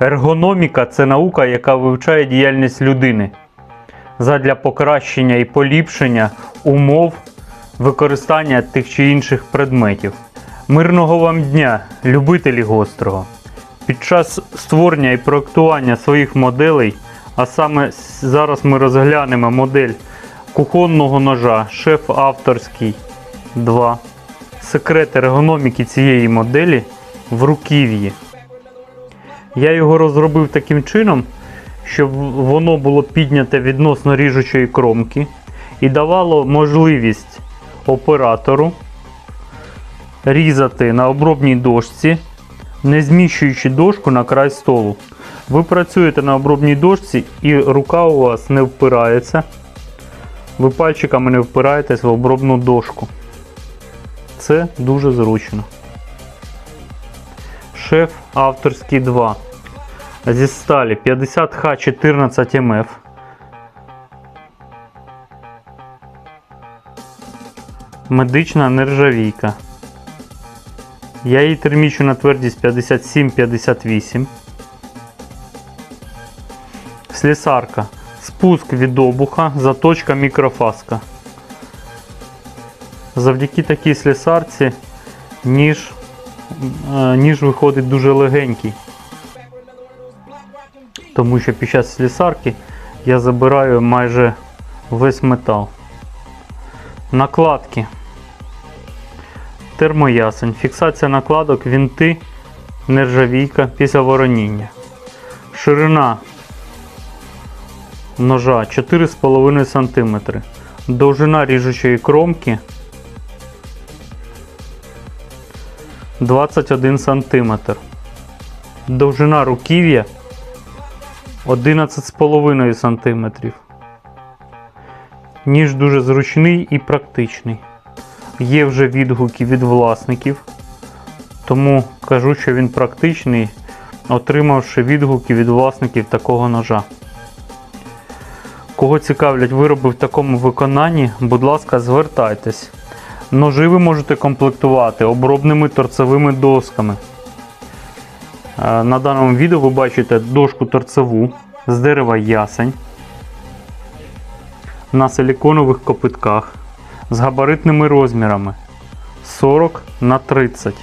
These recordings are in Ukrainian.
Ергономіка це наука, яка вивчає діяльність людини задля покращення і поліпшення умов використання тих чи інших предметів. Мирного вам дня, любителі гострого! Під час створення і проектування своїх моделей, а саме зараз ми розглянемо модель кухонного ножа шеф авторський 2. Секрет ергономіки цієї моделі в руків'ї. Я його розробив таким чином, щоб воно було підняте відносно ріжучої кромки і давало можливість оператору різати на обробній дошці, не зміщуючи дошку на край столу. Ви працюєте на обробній дошці і рука у вас не впирається. Ви пальчиками не впираєтесь в обробну дошку. Це дуже зручно. Шеф авторський 2. Зі сталі 50Х14 МФ. Медична нержавійка. Я її термічу на твердість 57-58. Слісарка. Спуск від обуха, заточка мікрофаска. Завдяки такій слісарці ніж, е, ніж виходить дуже легенький. Тому що під час слісарки я забираю майже весь метал. Накладки. Термоясень. Фіксація накладок, вінти, нержавійка після вороніння. Ширина ножа 4,5 см. Довжина ріжучої кромки 21 см. Довжина руків'я 11,5 см. Ніж дуже зручний і практичний. Є вже відгуки від власників, тому кажу, що він практичний, отримавши відгуки від власників такого ножа. Кого цікавлять вироби в такому виконанні, будь ласка, звертайтесь. Ножи ви можете комплектувати обробними торцевими досками. Е, На даному відео ви бачите дошку торцеву з дерева ясень на силіконових копитках з габаритними розмірами 40 на 30.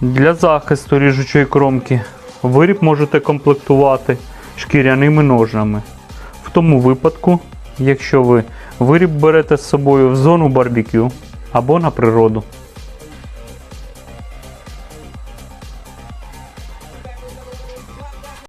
Для захисту ріжучої кромки виріб можете комплектувати шкіряними ножнами. В тому випадку, якщо ви виріб берете з собою в зону барбекю або на природу.